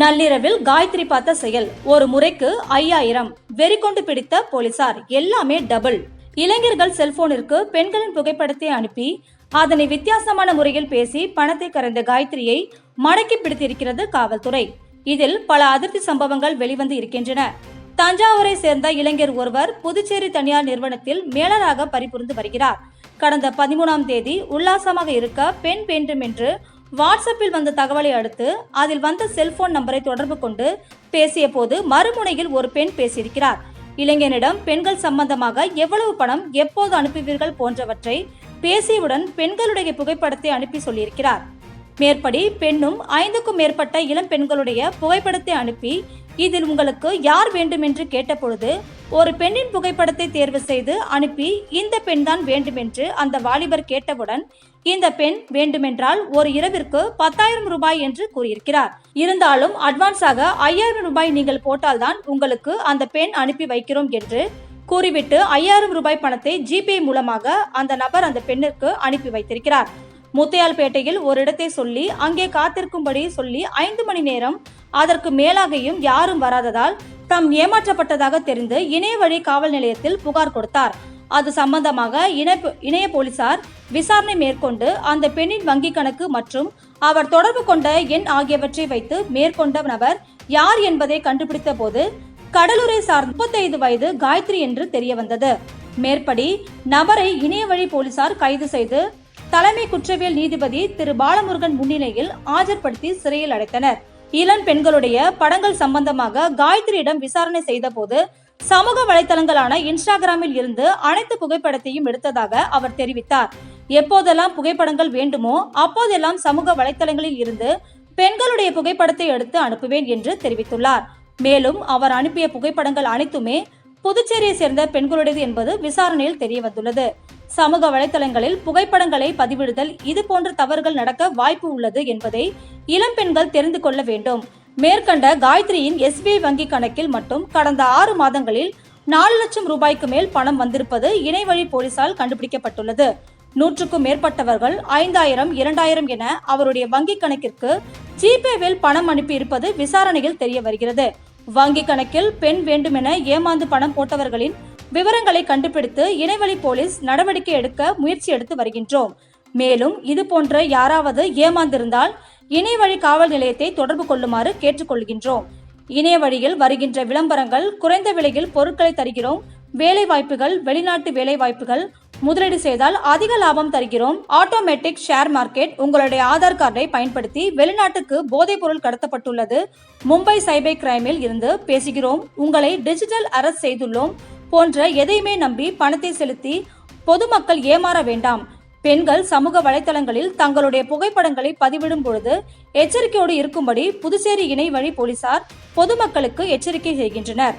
நள்ளிரவில் காயத்ரி பார்த்த செயல். ஒரு முறைக்கு ஐயாயிரம். வெறிகொண்டு பிடித்த போலீசார். எல்லாமே டபுள் இளைஞர்கள் செல்போனிற்கு பெண்களின் புகைப்படத்தை அனுப்பி அதனை வித்தியாசமான முறையில் பேசி பணத்தை கரைந்த காயத்ரியை மடக்கி பிடித்திருக்கிறது காவல்துறை. இதில் பல அதிர்ச்சி சம்பவங்கள் வெளிவந்து இருக்கின்றன. தஞ்சாவூரை சேர்ந்த இளைஞர் ஒருவர் புதுச்சேரி தனியார் நிறுவனத்தில் மேலராக பணிபுரிந்து வருகிறார். கடந்த பதிமூணாம் தேதி உல்லாசமாக இருக்க பெண் வேண்டும் என்று வாட்ஸ்அப்பில் வந்த தகவலை அடுத்து அதில் வந்த செல்போன் நம்பரை தொடர்பு கொண்டு பேசிய போது மறுமுனையில் ஒரு பெண் பேசியிருக்கிறார். இளைஞனிடம் பெண்கள் சம்பந்தமாக எவ்வளவு பணம் எப்போது அனுப்புவீர்கள் போன்றவற்றை பேசியவுடன் பெண்களுடைய புகைப்படத்தை அனுப்பி சொல்லியிருக்கிறார். மேற்படி பெண்ணும் ஐந்துக்கும் மேற்பட்ட இளம் பெண்களுடைய புகைப்படத்தை அனுப்பி இதில் உங்களுக்கு யார் வேண்டுமென்று கேட்டபொழுது ஒரு பெண்ணின் புகைப்படத்தை தேர்வு செய்து அனுப்பி இந்த பெண் தான் வேண்டுமென்று அந்த வாலிபர் கேட்டவுடன் இந்த பெண் வேண்டுமென்றால் ஒரு இரவிற்கு பத்தாயிரம் ரூபாய் என்று கூறியிருக்கிறார். இருந்தாலும் அட்வான்ஸாக ஐயாயிரம் ரூபாய் நீங்கள் போட்டால்தான் உங்களுக்கு அந்த பெண் அனுப்பி வைக்கிறோம் என்று கூறிவிட்டு ஐயாயிரம் ரூபாய் பணத்தை ஜிபே மூலமாக அந்த நபர் அந்த பெண்ணிற்கு அனுப்பி வைத்திருக்கிறார். முத்தையால்பேட்டையில் ஒரு இடத்தை சொல்லி அங்கே காத்திருக்கும்படி சொல்லி ஐந்து மணி நேரம் அதற்கு மேலாகையும் யாரும் வராததால் தாம் ஏமாற்றப்பட்டதாக தெரிந்து இணைய வழி காவல் நிலையத்தில் புகார் கொடுத்தார். அது சம்பந்தமாக இணைய இணைய போலீசார் விசாரணை மேற்கொண்டு அந்த பெண்ணின் வங்கி கணக்கு மற்றும் அவர் தொடர்பு கொண்ட எண் ஆகியவற்றை வைத்து மேற்கொண்ட நபர் யார் என்பதை கண்டுபிடித்த போது கடலூரை சார்ந்த முப்பத்தைந்து வயது காயத்ரி என்று தெரிய வந்தது மேற்படி நபரை இணைய வழி போலீசார் கைது செய்து தலைமை குற்றவியல் நீதிபதி திரு பாலமுருகன் முன்னிலையில் ஆஜர்படுத்தி சிறையில் அடைத்தனர். இளம் பெண்களுடைய படங்கள் சம்பந்தமாக காயத்ரியிடம் விசாரணை செய்தபோது சமூக வலைதளங்களான இன்ஸ்டாகிராமில் இருந்து அனைத்து புகைப்படத்தையும் எடுத்ததாக அவர் தெரிவித்தார். எப்போதெல்லாம் புகைப்படங்கள் வேண்டுமோ அப்போதெல்லாம் சமூக வலைதளங்களில் இருந்து பெண்களுடைய புகைப்படத்தை எடுத்து அனுப்புவேன் என்று தெரிவித்துள்ளார். மேலும் அவர் அனுப்பிய புகைப்படங்கள் அனைத்துமே புதுச்சேரியை சேர்ந்த பெண்களுடையது என்பது விசாரணையில் தெரிய வந்துள்ளது சமூக வலைதளங்களில் புகைப்படங்களை பதிவிடுதல் இது போன்ற தவறுகள் நடக்க வாய்ப்பு உள்ளது என்பதை இளம் பெண்கள் தெரிந்து கொள்ள வேண்டும். மேற்கண்ட காயத்ரியின் எஸ்பிஐ வங்கி கணக்கில் மட்டும் கடந்த ஆறு மாதங்களில் நாலு லட்சம் ரூபாய்க்கு மேல் பணம் வந்திருப்பது இணையவழி போலீசால் கண்டுபிடிக்கப்பட்டுள்ளது. நூற்றுக்கும் மேற்பட்டவர்கள் ஐந்தாயிரம் இரண்டாயிரம் என அவருடைய வங்கி கணக்கிற்கு ஜிபேவில் பணம் அனுப்பியிருப்பது விசாரணையில் தெரிய வருகிறது. வங்கி கணக்கில் பெண் வேண்டுமென ஏமாந்து பணம் போட்டவர்களின் விவரங்களை கண்டுபிடித்து இணைவழி போலீஸ் நடவடிக்கை எடுக்க முயற்சி எடுத்து வருகின்றோம். மேலும் இது போன்ற யாராவது ஏமாந்திருந்தால் இணையவழி காவல் நிலையத்தை தொடர்பு கொள்ளுமாறு கேட்டுக்கொள்கின்றோம். இணைய வழியில் வருகின்ற விளம்பரங்கள் குறைந்த விலையில் பொருட்களை தருகிறோம். வேலை வாய்ப்புகள் வெளிநாட்டு வேலை வாய்ப்புகள் முதலீடு செய்தால் அதிக லாபம் தருகிறோம். ஆட்டோமேட்டிக் ஷேர் மார்க்கெட் உங்களுடைய ஆதார் கார்டை பயன்படுத்தி வெளிநாட்டுக்கு போதைப் பொருள் கடத்தப்பட்டுள்ளது. மும்பை சைபர் கிரைமில் இருந்து பேசுகிறோம். உங்களை டிஜிட்டல் அரஸ்ட் செய்துள்ளோம். போன்ற எதையுமே நம்பி பணத்தை செலுத்தி பொதுமக்கள் ஏமாற வேண்டாம். பெண்கள் சமூக வலைதளங்களில் தங்களுடைய புகைப்படங்களை பதிவிடும் பொழுது எச்சரிக்கையோடு இருக்கும்படி புதுச்சேரி இணை வழி போலீசார் பொதுமக்களுக்கு எச்சரிக்கை செய்கின்றனர்.